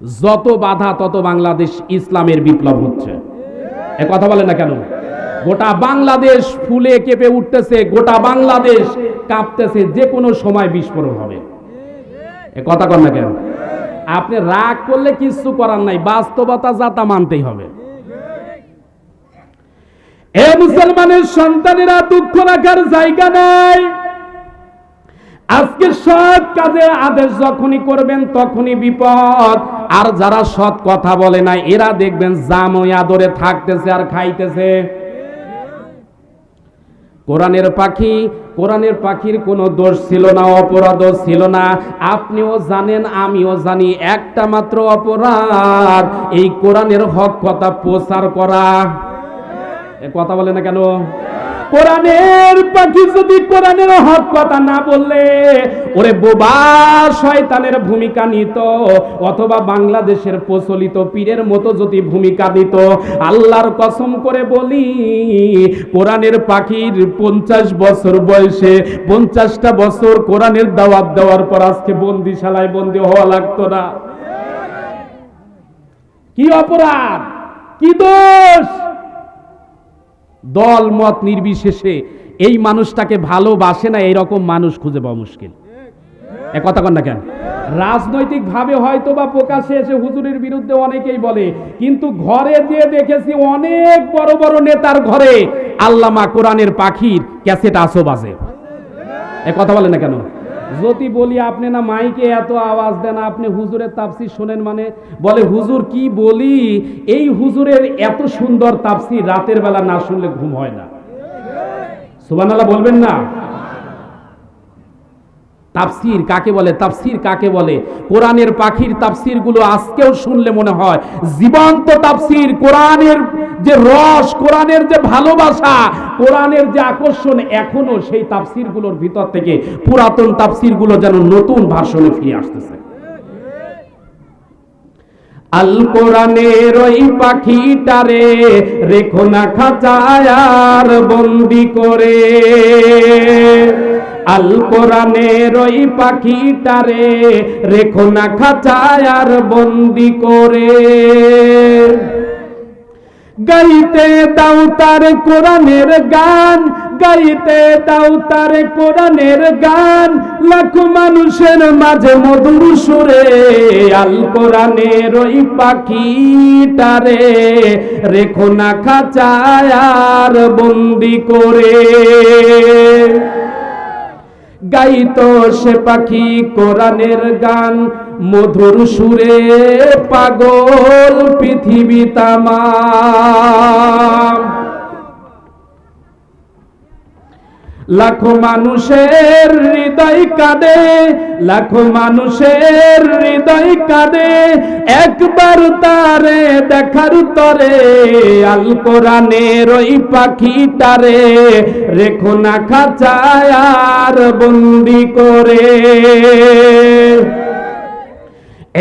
যত বাধা তত বাংলাদেশ ইসলামের বিপ্লব হচ্ছে। এ কথা বলে না কেন? গোটা বাংলাদেশ ফুলে কেঁপে উঠতেছে, গোটা বাংলাদেশ কাঁপতেছে, যে কোনো সময় বিস্ফোরণ হবে। এ কথা কর না কেন? আপনি রাগ করলে কিছু করার নাই, বাস্তবতা যাতা মানতেই হবে। এ মুসলমানের সন্তানেরা দুঃখ রাখার জায়গা নাই। আজকে সৎ কাজে আদেশ যখনই করবেন, তখনই বিপদ। আর যারা সৎ কথা বলে না, এরা দেখবেন জামই আদরে থাকতেছে আর খাইতেছে। কোরআনের পাখি, কোরআনের পাখির কোনো দোষ ছিল না, অপরাধও ছিল না। আপনিও জানেন, আমিও জানি, একটা মাত্র অপরাধ, এই কোরআনের হক কথা প্রচার করা। কথা বলে না কেন? কোরআনের পাখি যদি কোরআনের হক কথা না বললে, ওরে বোবা শয়তানের ভূমিকা নিত, অথবা বাংলাদেশের প্রচলিত পীরের মতো যদি ভূমিকা নিত। আল্লাহর কসম করে বলি, কোরআনের পাখির পঞ্চাশ বছর বয়সে, পঞ্চাশটা বছর কোরআনের দাওয়াত দেওয়ার পর আজকে বন্দিশালায় বন্দি হওয়া লাগতো না। কি অপরাধ? কি দোষ? দল মত নির্বিশেষে এই মানুষটাকে ভালোবাসে না, এইরকম মানুষ খুঁজে পাওয়া মুশকিল। এ কথা কন না কেন? রাজনৈতিকভাবে হয়তো বা প্রকাশে এসে হুজুরের বিরুদ্ধে অনেকেই বলে, কিন্তু ঘরে যে দেখেছি অনেক বড় বড় নেতার ঘরে আল্লামা কোরআনের পাখির ক্যাসেট আসো বাজে। এ কথা বলে না কেন? যদি বলি আপনি না মাইকে এত আওয়াজ দেন, আপনি হুজুরের তাপসির শোনেন মানে? বলে, হুজুর, কি বলি? এই হুজুরের এত সুন্দর তাপসি রাতের বেলা না শুনলে ঘুম হয় না। সুবান বলবেন না? তাফসির কাকে বলে? তাফসির কাকে বলে? কোরআনের পাখির তাফসিরগুলো আজকেও শুনলে মনে হয়। জীবন্ত তাফসির, কোরআনের যে রস, কোরআনের যে ভালোবাসা, কোরআনের যে আকর্ষণ এখনও সেই তাফসিরগুলোর ভিতর থেকে পুরাতন তাফসিরগুলো যেন নতুন ভাষণে ফিরে আসতেছে। আল কোরআনের ওই পাখিটারে রেখো না খাঁচায় আর বন্দি করে। আল কোরআনের ওই পাখিটারে রেখো না খাঁচায় আর বন্দি করে। গাইতে দাও তার কোরআনের গান, গাইতে দাও তার কোরআনের গান। লাখ মানুষের মাঝে মধুর সুরে আল কোরআনের ওই পাখিটারে রেখো না খাঁচায় আর বন্দি করে। গাইতো সে পাখি কোরআনের গান মধুর সুরে পাগল পৃথিবী তামাম। লাখো মানুষের হৃদয় কাঁদে, লাখো মানুষের হৃদয় কাঁদে। একবার তারে দেখার তরে আল কোরআনের ওই পাখিটারে রেখো না খাঁচায় আর বন্দি করে।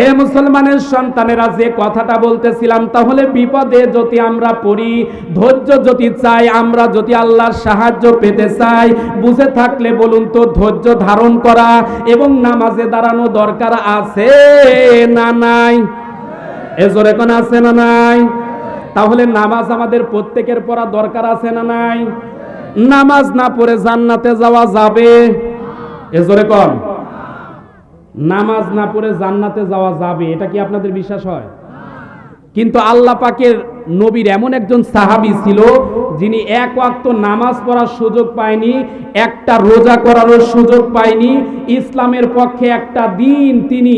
এ মুসলমানের সন্তানেরা যে কথাটা বলতেছিলাম, তাহলে বিপদে যদি আমরা পড়ি, ধৈর্য যদি চাই, আমরা যদি আল্লাহর সাহায্য পেতে চাই, বুঝে থাকলে বলুন তো ধৈর্য ধারণ করা এবং নামাজে দাঁড়ানো দরকার আছে না নাই? এ জোরে কোন আছে না নাই? তাহলে নামাজ আমাদের প্রত্যেকের পড়া দরকার আছে না নাই? নামাজ না পড়ে জান্নাতে যাওয়া যাবে? এ জোরে কম নামাজ না পড়ে জান্নাতে যাওয়া যাবে, এটা কি আপনাদের বিশ্বাস হয়? কিন্তু আল্লাহ পাকের নবীর এমন একজন সাহাবী ছিল, যিনি এক ওয়াক্ত নামাজ পড়ার সুযোগ পায়নি, একটা রোজা করারও সুযোগ পায়নি, ইসলামের পক্ষে একটা দিন তিনি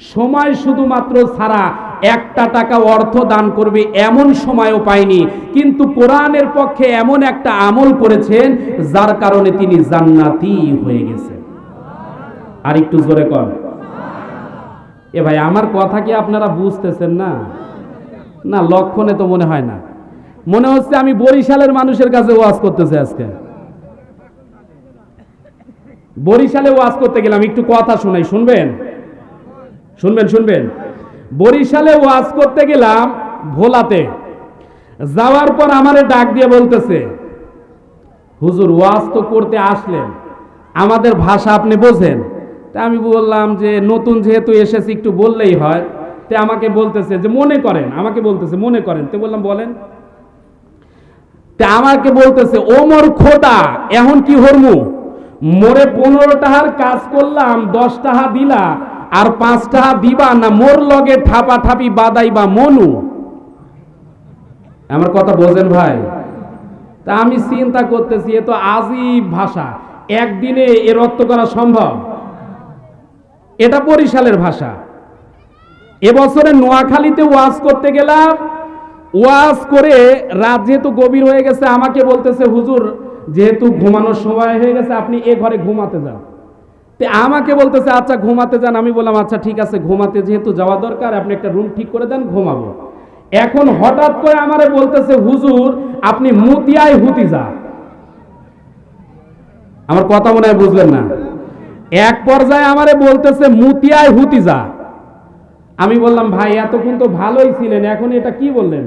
সময় শুধুমাত্র ছাড়া একটা টাকা অর্থ দান করবে এমন সময়ও পায়নি। কিন্তু কোরআনের পক্ষে এমন একটা আমল করেছেন, যার কারণে তিনি জান্নাতি হয়ে গেছেন। আর একটু জোরে কর এ ভাই, আমার কথা কি আপনারা বুঝতেছেন না? না, লক্ষণে তো মনে হয় না। মনে হচ্ছে আমি বরিশালের মানুষের কাছে ওয়াজ করতেছি আজকে। বরিশালে ওয়াজ করতে গেলাম, একটু কথা শোনাই, শুনবেন? শুনবেন শুনবেন? বরিশালে ওয়াজ করতে গেলাম ভোলাতে। যাওয়ার পর আমারে ডাক দিয়ে বলতেছে, হুজুর, ওয়াজ তো করতে আসলেন। আমাদের ভাষা আপনি বোঝেন। তা আমি বললাম যে, নতুন যেহেতু এসেছি, একটু বললেই হয়। তে আমাকে বলতেছে যে, মনে করেন। আমাকে বলতেছে, মনে করেন। তো বললাম, বলেন। তে আমাকে বলতেছে, ওমর খোদা, এখন কি হরমু? মোরে পনেরো টাকার কাজ করলাম, দশ টাকা দিলা, আর পাঁচ টাকা দিবা না, মোর লগে ঠাপা ঠাপি বাদাই বা মনু? আমার কথা বোঝেন ভাই? তা আমি চিন্তা করতেছি, এ তো আজীব ভাষা। একদিনে এর অর্থ করা সম্ভব? এটা বরিশালের ভাষা। এবছরে নোয়াখালীতে ওয়াজ করতে গেলাম। ওয়াজ করে রাত যেহেতু গভীর হয়ে গেছে, আমাকে বলতেছে, হুজুর, যেহেতু ঘুমানোর সময় হয়ে গেছে, আপনি এ ঘরে ঘুমাতে যান। তে আমাকে বলতেছে আচ্ছা ঘুমাতে যান। আমি বললাম আচ্ছা ঠিক আছে, ঘুমাতে যেহেতু যাওয়া দরকার, আপনি একটা রুম ঠিক করে দেন, ঘুমাবো। এখন হঠাৎ করে আমারে বলতেছে, হুজুর, আপনি মুতিয়ায় হুতি যা আমার কথা মনে হয় বুঝলেন না। এক পর্যায়ে আমারে বলতেছে মুতিয়ায় হুতি যা আমি বললাম, ভাই, এতক্ষণ তো ভালোই ছিলেন, এখন এটা কি বললেন?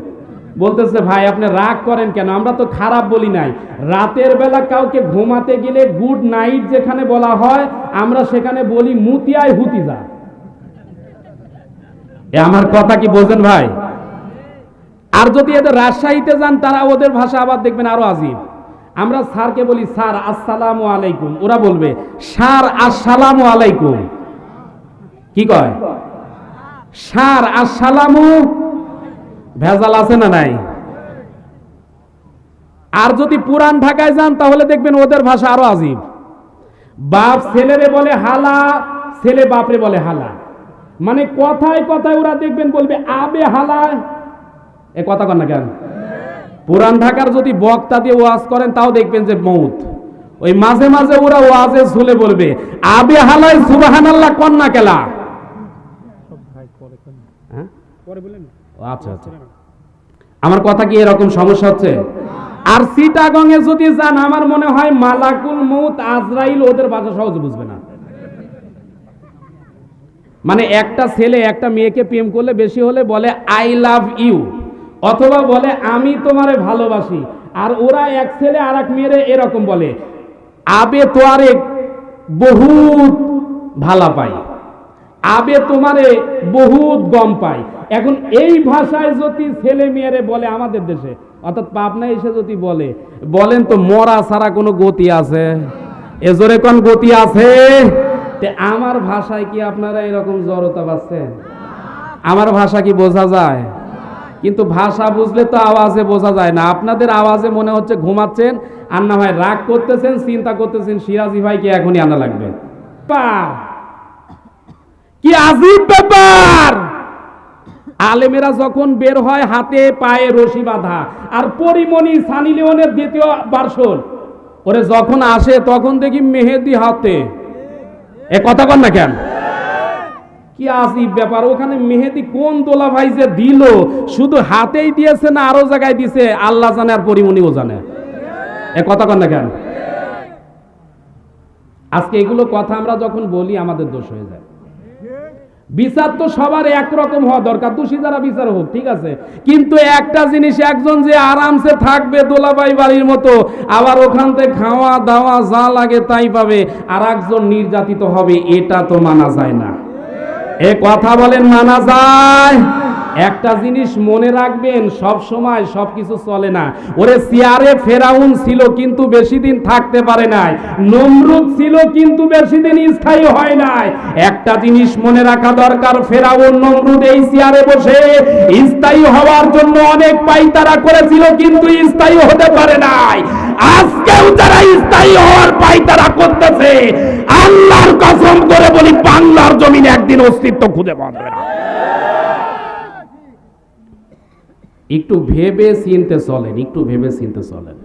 বলতেছে, ভাই, আপনি রাগ করেন কেন? আমরা তো খারাপ বলি নাই। রাতের বেলা কাউকে ঘুমাতে গেলে গুড নাইট যেখানে বলা হয়, আমরা সেখানে বলি মুতিয়ায় হুতি যা এ আমার কথা কি বলছেন ভাই? আর যদি এদের রাজশাহীতে যান, তারা ওদের ভাষা আবার দেখবেন আরও আজিব। আমরা স্যারকে বলি, স্যার, আসসালামু আলাইকুম। ওরা বলবে, স্যার, আসসালামু আলাইকুম। কি কয়? স্যার, আসসালামু। ভেজাল আছে না নাই? আর যদি পুরান ঢাকায় যান, তাহলে দেখবেন ওদের ভাষা আরও আজিব। বাপ ছেলেরে বলে হালা, ছেলে বাপরে বলে হালা। মানে কথায় কথায় ওরা দেখবেন বলবে, আবে হালা। এ কথা কন না কেন? পুরান ঢাকার যদি বক্তা দিয়ে ওয়াজ করেন তাও দেখবেন যে মৌত। ওই মাঝে মাঝে ওরা ওয়াজে ঝুলে বলবে আবে হালাই সুবাহান আল্লাহ কন্যা কেলা? হ্যাঁ? আচ্ছা আচ্ছা। আমার কথা কি এরকম সমস্যা হচ্ছে? আর সিটাগং এ যদি যান আমার মনে হয় মালাকুল মৌত আজরাইল ওদের ভাষা সহজ বুঝবে না। মানে একটা ছেলে একটা মেয়েকে প্রেম করলে বেশি হলে বলে আই লাভ ইউ। অথবা বলে, আমি তোমারে ভালোবাসি। আর ওরা এক ছেলে আর এক মেয়েরে এরকম বলে, আবে তোয়ারে বহুত ভালা পাই। আবে তোমারে বহুত গম পাই। এখন এই ভাষায় যদি ছেলে মেয়েরে বলে আমাদের দেশে, অর্থাৎ পাবনা এসে যদি বলে, বলেন তো, মরা ছাড়া কোনো গতি আছে? এজোরে কোন গতি আছে? আমার ভাষায় কি আপনারা এরকম জড়তা পাচ্ছেন আমার ভাষা কি বোঝা যায়? কিন্তু ভাষা বুঝলে তো আওয়াজে বোঝা যায় না। আপনাদের আওয়াজে মনে হচ্ছে ঘুমাচ্ছেন আর না ভাই রাগ করতেছেন, চিন্তা করতেছেন, সিরাজি ভাইকে এখনই আনা লাগবে। কি আজীব ব্যাপার! আলেমেরা যখন বের হয়, হাতে পায়ে রশি বাঁধা। আর পরিমণি সানি লিওনের দ্বিতীয় বার্ষণ। ওরে যখন আসে, তখন দেখি মেহেদি হাতে। এ কথা কন না কেন? কি আসিব ব্যাপার? ওখানে মেহেদি কোন দোলা ভাই যে দিল? শুধু হাতেই দিয়েছে না আরও জায়গায় দিছে? আল্লাহ জানে আর পরিমণিও জানে। এ কথা কন না কেন? আজকে এগুলো কথা আমরা যখন বলি, আমাদের দোষ হয়ে যায়। বিচার তো সবার একরকম হওয়া দরকার। দোষী যারা বিচার হোক, ঠিক আছে? কিন্তু একটা জিনিস, একজন যে আরামসে থাকবে দোলাবাই বাড়ির মতো, আবার ওখান থেকে খাওয়া দাওয়া যা লাগে তাই পাবে আর একজন নির্যাতিত হবে, এটা তো মানা যায় না। এ কথা বলেন মানা যায়। একটা জিনিস মনে রাখবেন, সব সময় সব কিছু চলে না। ওরে সিয়ারে ফেরাউন ছিল কিন্তু বেশি দিন থাকতে পারে নাই। নমরুদ ছিল কিন্তু বেশি দিন স্থায়ী হয় নাই। একটা জিনিস মনে রাখা দরকার, ফেরাউন, নমরুদ এই সিয়ারে বসে স্থায়ী হওয়ার জন্য অনেক পাইতারা করেছিল কিন্তু স্থায়ী হতে পারে নাই। আজকেও যারা স্থায়ী হওয়ার পাইতারা করতেছে, আল্লাহর কসম করে বলি, বাংলার জমিনে একদিন অস্তিত্ব খুঁজে পাবে না। একটু ভেবে চিনতে চলেন, একটু ভেবে চিনতে চলেন।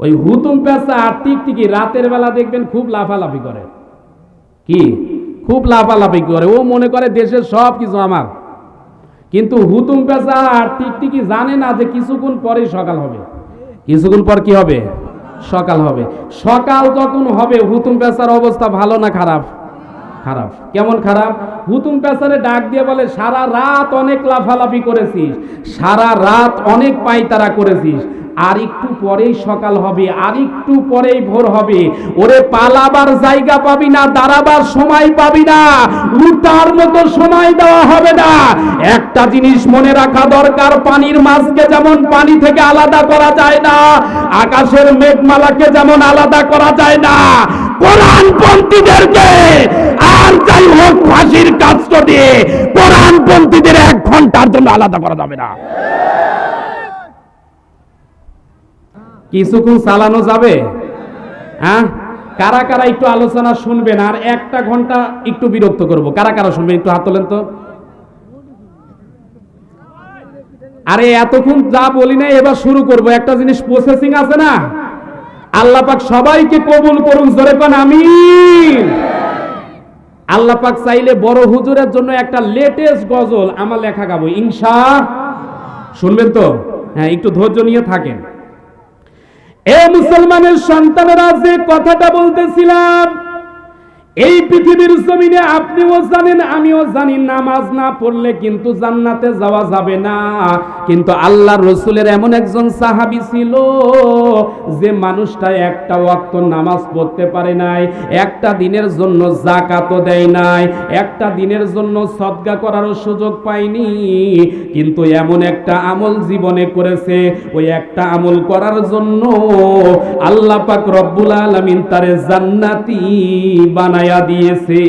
ওই হুতুম পেঁচা আর টিকটিকি রাতের বেলা দেখবেন খুব লাফালাফি করে। কি? খুব লাফালাফি করে। ও মনে করে দেশের সব কিছু আমার। কিন্তু হুতুম পেঁচা আর টিকটিকি জানে না যে কিছুক্ষণ পরেই সকাল হবে। কিছুক্ষণ পর কি হবে? সকাল হবে। সকাল যখন হবে, হুতুম পেঁচার অবস্থা ভালো না খারাপ? খারাপ। কেমন খারাপ? হুতুম পেছারে ডাক দিয়ে বলে, সারা রাত অনেক লাফালাফি করেছিস, সারা রাত অনেক পাইতারা করেছিস, আর একটু পরেই সকাল হবে, আর একটু পরেই ভোর হবে। ওরে পালাবার জায়গা পাবি না, দাঁড়াবার সময় পাবি না, উঠার মতো সময় দেওয়া হবে না। একটা জিনিস মনে রাখা দরকার, পানির মাছকে যেমন পানি থেকে আলাদা করা যায় না, আকাশের মেঘমালাকে যেমন আলাদা করা যায় না কোরআনপন্থীদেরকে আর যাই হোক ফাঁসির কোরআনপন্থীদের এক ঘণ্টার জন্য আলাদা করা যাবে না। কিছুক্ষণ চালানো যাবে? হ্যাঁ? কারা কারা একটু আলোচনা শুনবেন? আর একটা ঘণ্টা একটু বিরক্ত করব। কারা কারা শুনবেন? একটু হাত তোলেন তো। আরে, এতক্ষণ যা বলি না এবার শুরু করব। একটা জিনিস প্রসেসিং আছে না? আল্লাহ পাক সবাইকে কবুল করুন, জোরে পান আল্লাহ পাক চাইলে বড় হুজুরের জন্য একটা লেটেস্ট গজল আমার লেখা গাবো, ইনশা শুনবেন তো? হ্যাঁ একটু ধৈর্য নিয়ে থাকেন। এ মুসলমানের সন্তানেরা যে কথাটা বলতেছিলাম এই পৃথিবীর জমিনে আপনিও জানেন, আমিও জানি, নামাজ না পড়লে কিন্তু জান্নাতে যাওয়া যাবে না। কিন্তু আল্লাহ রসুলের এমন একজন সাহাবি ছিল যে মানুষটা একটা ওয়াক্ত নামাজ পড়তে পারে নাই, একটা দিনের জন্য জাকাতও দেয় নাই, একটা দিনের জন্য সদগা করারও সুযোগ পায়নি। কিন্তু এমন একটা আমল জীবনে করেছে, ওই একটা আমল করার জন্য আল্লাহ পাক রব্বুল আলামিন তারে জান্নাতি বানায়া দিয়েছে।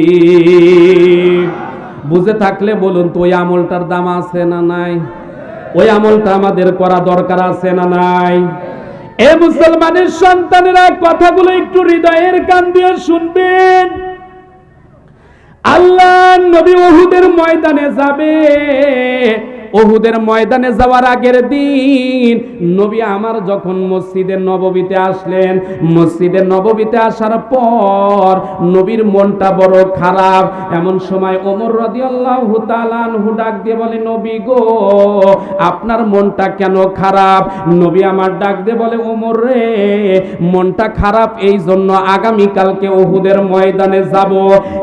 বুঝে থাকলে বলুন তো ওই আমলটার দাম আছে না নাই? ওই আমলটা আমাদের করা দরকার আছে না নাই? এ মুসলমানের সন্তানেরা কথাগুলো একটু হৃদয়ের কান দিয়ে শুনবেন। আল্লাহ নবী ওহুদের ময়দানে যাবে। ওহুদের ময়দানে যাওয়ার আগের দিন নবী আমার যখন মসজিদে নববীতে আসলেন, মসজিদে নববীতে আসার পর নবীর মনটা বড় খারাপ। এমন সময় ওমর রাদিয়াল্লাহু তাআলা আনহু ডাক দিয়ে বলে, নবী গো, আপনার মনটা কেন খারাপ? নবী আমার ডাক দিয়ে বলে, ওমর রে, মনটা খারাপ এই জন্য আগামী কালকে ওহুদের ময়দানে যাব।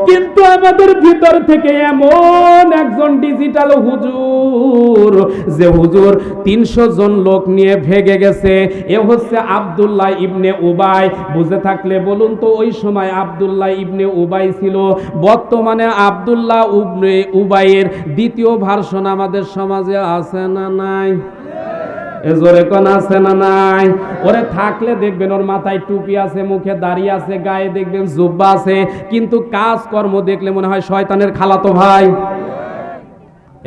কিন্তু আমাদের ভিতর থেকে এমন একজন ডিজিটাল হুজুর যে হুজুর তিনশো জন লোক নিয়ে ভেগে গেছে, এ হচ্ছে আবদুল্লাহ ইবনে উবাই। বুঝে থাকলে বলুন তো, ওই সময় আবদুল্লাহ ইবনে উবাই ছিল। বর্তমানে আবদুল্লাহ উবনে উবাইয়ের দ্বিতীয় ভার্সন আমাদের সমাজে আছে না নাই? জোরে কোন, আছে না নাই? ওরে থাকলে দেখবেন ওর মাথায় টুপি আছে, মুখে দাড়ি আছে, গায়ে দেখবেন জুব্বা আছে, কিন্তু কাজ কর্ম দেখলে মনে হয় শয়তানের খালাতো ভাই।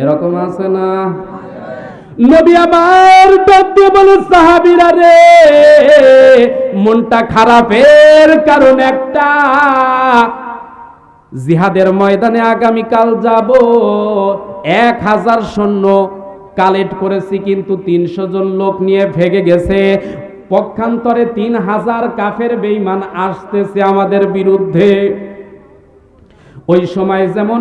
এরকম আছে না? নবী আমার ডাকতে বলে, সাহাবীরা রে, মনটা খারাপের কারণ একটা। জিহাদের ময়দানে আগামীকাল যাব, এক হাজার সৈন্য কালেক্ট করেছি, কিন্তু তিনশো জন লোক নিয়ে ভেগে গেছে। পক্ষান্তরে তিন হাজার কাফের বেইমান আসতেছে আমাদের বিরুদ্ধে। ওই সময় যেমন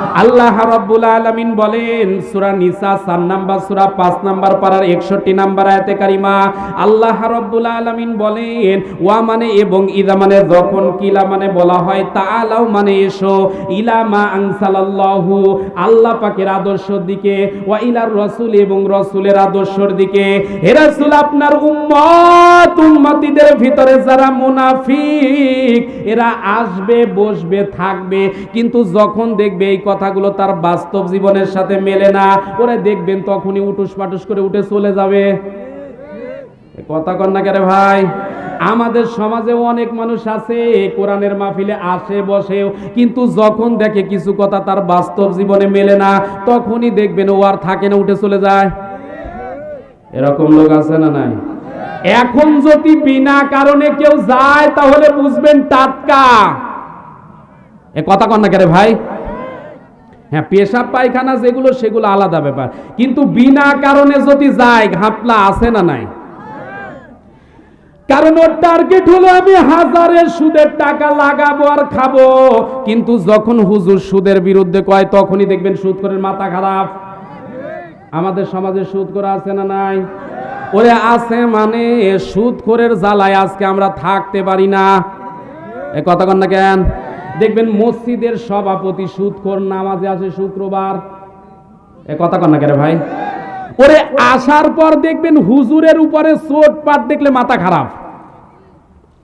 আল্লাহ রাব্বুল আলামিন বলেন, সূরা নিসা 4 নাম্বার, সূরা 5 নাম্বার পারার 61 নাম্বার আয়াতে কারিমা, আল্লাহ রাব্বুল আলামিন বলেন, ওয়া মানে এবং ইদা মানে যখন কিলা মানে বলা হয়, তাআলাও মানে এসো, ইলা মা আনসালাল্লাহু, আল্লাহ পাকের আদর্শের দিকে, ওয়া ইলার রাসূল এবং রাসূলের আদর্শের দিকে, হে রাসূল আপনার উম্মত, উম্মতিদের ভিতরে যারা মুনাফিক, এরা আসবে, বসবে, থাকবে, কিন্তু যখন দেখবে এই কথাগুলো তার বাস্তব জীবনের সাথে মেলে না। ওরা দেখবেন তখনই উটুস পাটুস করে উঠে চলে যাবে। কথা কন না কেরে ভাই? আমাদের সমাজে অনেক মানুষ আছে, কোরআনের মাহফিলে আসে, বসেও, কিন্তু যখন দেখে কিছু কথা তার বাস্তব জীবনে মেলে না, তখনই দেখবেন ও আর থাকে না, উঠে চলে যায়। এরকম লোক আছে না নাই? এখন যদি বিনা কারণে কেউ যায়, তাহলে বুঝবেন টাটকা। এ কথা কন না কেরে ভাই? হ্যাঁ পেশাব, পায়খানা যেগুলো, সেগুলো আলাদা ব্যাপার। কিন্তু বিনা কারণে যদি যায়, ঘাপলা আছে না নাই? কারণ ওর টার্গেট হলো আমি হাজারের সুদের টাকা লাগাবো আর খাব। কিন্তু যখন হুজুর সুদের বিরুদ্ধে কয়, তখনই দেখবেন সুদ করে মাথা খারাপ। আমাদের সমাজে সুদ করে আছে না নাই? ওরে আছে মানে সুদ করের জ্বালায় আজকে আমরা থাকতে পারি না। এ কথা কন না কেন? দেখবেন মসজিদের সভাপতি সুদখোর নামাজে আসে শুক্রবার। এ কথা কন না কেন ভাই? ওরে আসার পর দেখবেন হুজুরের উপরে চোট পাট দেখলে মাথা খারাপ।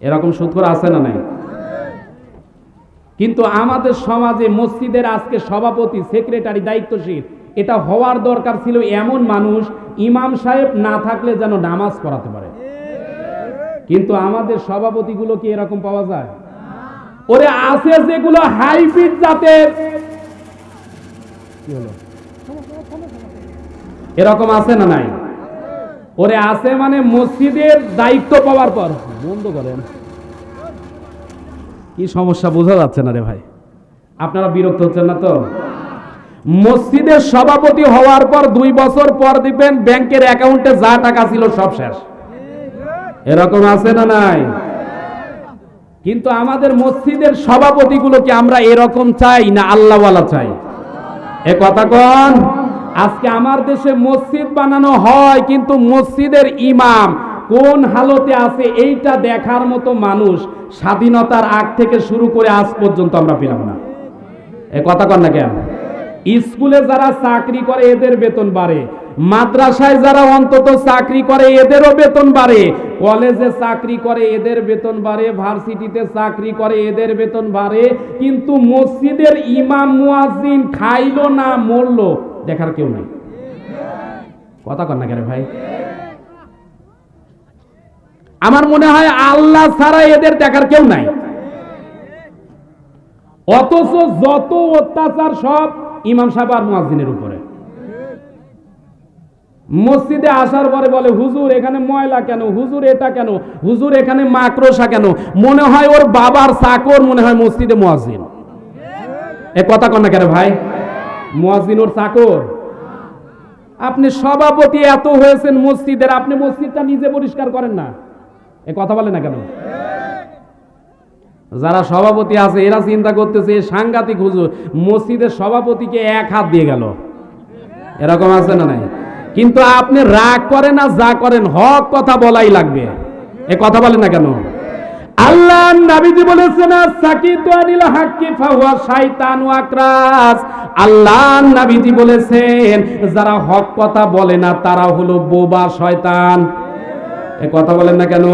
এরকম সুদখোর আছে না নাই? কিন্তু আমাদের সমাজে মসজিদের আজকে সভাপতি, সেক্রেটারি, দায়িত্বশীল, এটা হওয়ার দরকার ছিল এমন মানুষ, ইমাম সাহেব না থাকলে যেন নামাজ পড়াতে পারে। কিন্তু আমাদের সভাপতিগুলো কি এরকম পাওয়া যায়? ওরে আছে যেগুলো হাইব্রিড জাতের। এরকম আছে না নাই? ওরে আছে মানে মসজিদের দায়িত্ব পাওয়ার পর। বন্ধ করেন। কি সমস্যা বোঝা যাচ্ছে না রে ভাই। আপনারা বিরক্ত হচ্ছেন না তো? মসজিদের সভাপতি হওয়ার পর দুই বছর পর দিবেন ব্যাংকের অ্যাকাউন্টে যা টাকা ছিল সব শেষ। এরকম আছে না নাই? কিন্তু আমাদের মসজিদের সভাপতিগুলোকে আমরা এরকম চাই না আল্লাহওয়ালা চাই। এ কথা কন, আজকে আমার দেশে মসজিদ বানানো হয়, কিন্তু মসজিদের ইমাম কোন হালতে আছে এইটা দেখার মতো মানুষ স্বাধীনতার আগ থেকে শুরু করে আজ পর্যন্ত আমরা পেলাম না। এ কথা কন না কেন? স্কুলে যারা চাকরি করে, এদের বেতন বাড়ে। মাদ্রাসায় যারা অন্তত চাকরি করে, এদেরও বেতন বাড়ে। কলেজে চাকরি করে, এদের বেতন বাড়ে। ভার্সিটিতে চাকরি করে, এদের বেতন বাড়ে। কিন্তু মসজিদের ইমাম মুয়াজিন খাইলো না, মরলো, দেখার কেউ নাই। কথা কন না কেন ভাই? আমার মনে হয় আল্লাহ ছাড়া এদের দেখার কেউ নাই। অথচ যত অত্যাচার সব ইমাম সাহেব আর মুয়াজ্জিনের উপরে। মসজিদে আসার পরে বলে, হুজুর, এখানে ময়লা কেন? হুজুর, এটা কেন? হুজুর, এখানে মাকড়সা কেন? মনে হয় ওর বাবার চাকর, মনে হয় মসজিদে মুয়াজ্জিন। এ কথা কন না কেন ভাই? মুয়াজ্জিন ওর চাকর। আপনি সভাপতি এত হয়েছেন মসজিদের, আপনি মসজিদটা নিজে পরিষ্কার করেন না। এ কথা বলে না কেন? যারা সভাপতি আছে, এরা চিন্তা করতেছে সাংঘাতিক হুজুর, মসজিদের সভাপতিকে এক হাত দিয়ে গেল। এরকম আছে না নাই? কিন্তু আপনি রাগ করেন না যা করেন, হক কথা বলাই লাগবে। এ কথা বলেন না কেন? আল্লাহ নাবিজি বলেছেন সাকিতু আনিল হাক্কি ফাহুয়া শাইতান ওয়া আকরাস আল্লাহ নাবিজি বলেছেন, যারা হক কথা বলে না, তারা হলো বোবা শয়তান। এ কথা বলেন না কেন?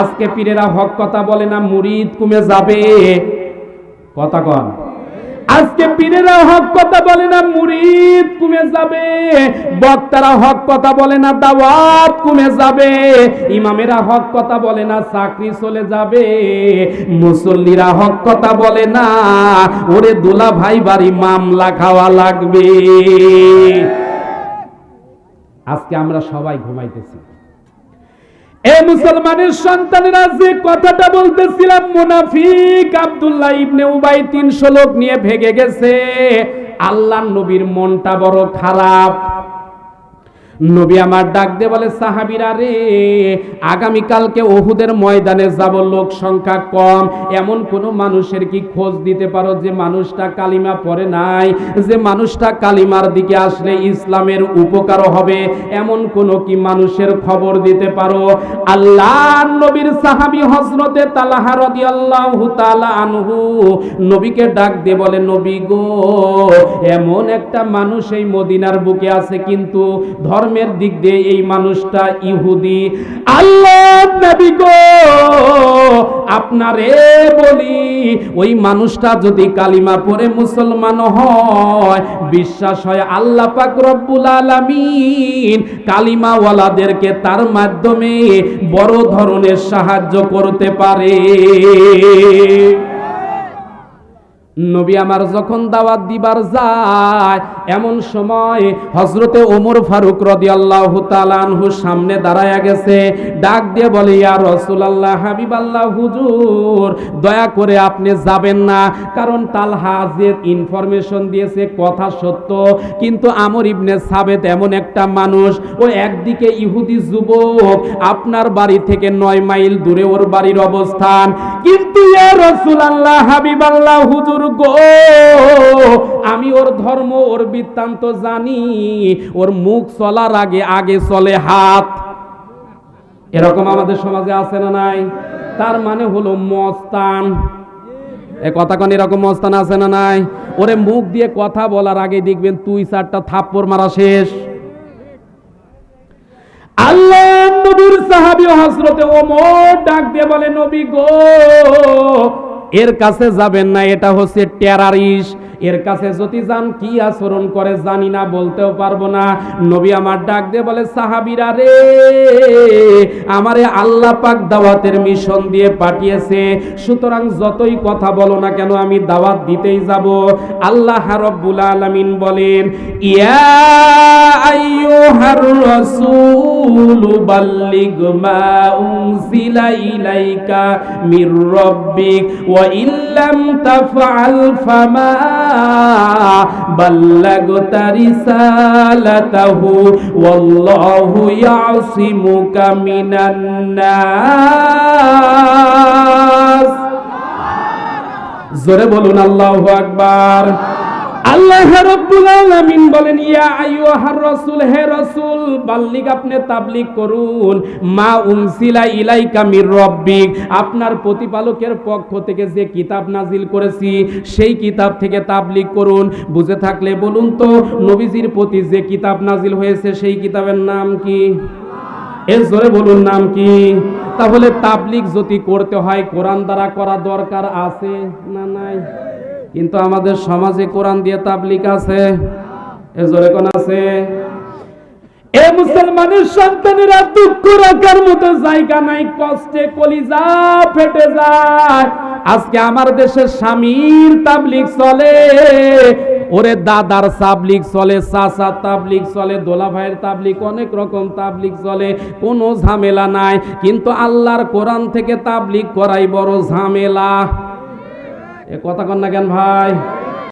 আজকে পীরেরা হক কথা বলে না, মুরিদ কমে যাবে। কথা কন। আজকে পীরেরা হক কথা বলে না, মুরিদ কমে যাবে। বক্তারা হক কথা বলে না, দাওয়াত কমে যাবে। ইমামেরা হক কথা বলে না, চাকরি চলে যাবে। মুসল্লিরা হক কথা বলে না, ওরে দোলা ভাই বাড়ি মামলা খাওয়া লাগবে। আজকে আমরা সবাই ঘুমাইতেছি। এ মুসলমানের সন্তানেরা যে কথাটা বলতেছিলাম, মুনাফিক আব্দুল্লাহ ইবনে উবাই তিনশো লোক নিয়ে ভেগে গেছে। আল্লাহ নবীর মনটা বড় খারাপ। নবী আমার ডাক দিয়ে বলে, সাহাবিরা রে, আগামীকালকে ওহুদের ময়দানে যাব, লোক সংখ্যা কম। এমন কোন মানুষের কি খোঁজ দিতে পারো যে মানুষটা কালিমা পড়ে নাই, যে মানুষটা কালিমার দিকে আসলে ইসলামের উপকার হবে? এমন কোন কি মানুষের খবর দিতে পারো? আল্লাহ নবীর সাহাবি হজরতে তালাহা রাদিয়াল্লাহু তাআলা আনহু নবীকে ডাক দিয়ে বলে, নবী গো, এমন একটা মানুষ এই মদিনার বুকে আছে, কিন্তু ধর্মের দিক দিয়ে এই মানুষটা ইহুদি। আল্লাহ নবী গো, আপনারে বলি, ওই মানুষটা যদি কালিমা পড়ে মুসলমান হয়, বিশ্বাস হয় আল্লাহ পাক রব্বুল আলামিন কালিমাওয়ালাদেরকে তার মাধ্যমে বড় ধরনের সাহায্য করতে পারে। নবী আমার যখন দাওয়াত দিবার যায়, এমন সময় হজরতে ওমর ফারুক রদি আল্লাহ তালানহু সামনে দাঁড়ায়া গেছে, ডাক দিয়ে বলে, ইয়া রসুল আল্লাহ হাবিব আল্লাহ হুজুর, দয়া করে আপনি যাবেন না। কারণ তালহা যে ইনফরমেশন দিয়েছে, কথা সত্য। কিন্তু আমর ইবনে সাবেত এমন একটা মানুষ, ও একদিকে ইহুদি যুবক, আপনার বাড়ি থেকে নয় মাইল দূরে ওর বাড়ির অবস্থান। কিন্তু ইয়া রসুল আল্লাহ হাবিব আল্লাহ হুজুর আমি ওর ধর্ম, ওর বৃত্তান্ত জানি, ওর মুখ চলার আগে আগে চলে হাত। এরকম আমাদের সমাজে আছে না নাই? তার মানে হলো মস্তান। এ কথা এরকম মস্তান আছে না নাই? ওরে মুখ দিয়ে কথা বলার আগে দেখবেন তুই চারটা থাপ্পড় মারা শেষ। আল্লাহ নবীর সাহাবী ডাক দিয়ে বলে, নবী গো এর কাছে যাবেন না এটা হচ্ছে টেরারিস্ট এর কাছে যদি যান, কি আচরণ করে জানি না, বলতেও পারব না। নবী আমার ডাক দিয়ে বলে, সাহাবিরা রে, আমারে আল্লাহ পাক দাওয়াতের মিশন দিয়ে পাঠিয়েছে। সুতরাং যতই কথা বলো না কেন, আমি দাওয়াত দিতেই যাব। আল্লাহ রাব্বুল আলামিন বলেন, ইয়া আইয়ুহার রাসূল বাল্লিগ মা উনজিলা ইলাইকা মির রাব্বিক, ওয়া ইল্লাম তাফআল ফামা বাল্লাগতা রিসালাতাহু ওয়াল্লাহু ইয়াসিমুকা মিনান নাস জোরে বলুন আল্লাহু আকবার আল্লাহ রাব্বুল আলামিন বলেন, ইয়া আইয়ুহার রাসূল, হে রাসূল, বাল্লিগ আপনি তাবলীগ করুন। মা উনসিলা ইলাইকা মির রাব্বিক। আপনার প্রতিপালকের পক্ষ থেকে যে কিতাব নাজিল করেছি, সেই কিতাব থেকে তাবলীগ করুন। বুঝে থাকলে বলুন তো, নবীজির প্রতি যে কিতাব নাজিল হয়েছে, সেই কিতাবের নাম কি? এর জোরে বলুন, নাম কি? তাহলে তাবলিগ যদি করতে হয়, কোরআন দ্বারা করা দরকার আছে না নাই? কিন্তু আমাদের সমাজে কোরআন দিয়ে তাবলিক আছে। জোরে কোন আছে? এ মুসলমানের সন্তানেরা দুঃখ রাখার মতো জায়গা নাই, কষ্টে কলিজা ফেটে যায়। আজকে আমার দেশের স্বামীর তাবলিগ চলে, ওরে দাদার তাবলিগ চলে চাচা তাবলিগ চলে দোলা ভাইয়ের তাবলিগ অনেক রকম তাবলিগ চলে, কোনো ঝামেলা নাই। কিন্তু আল্লাহর কোরআন থেকে তাবলিগ করাই বড় ঝামেলা। এ কথা কন না কেন ভাই?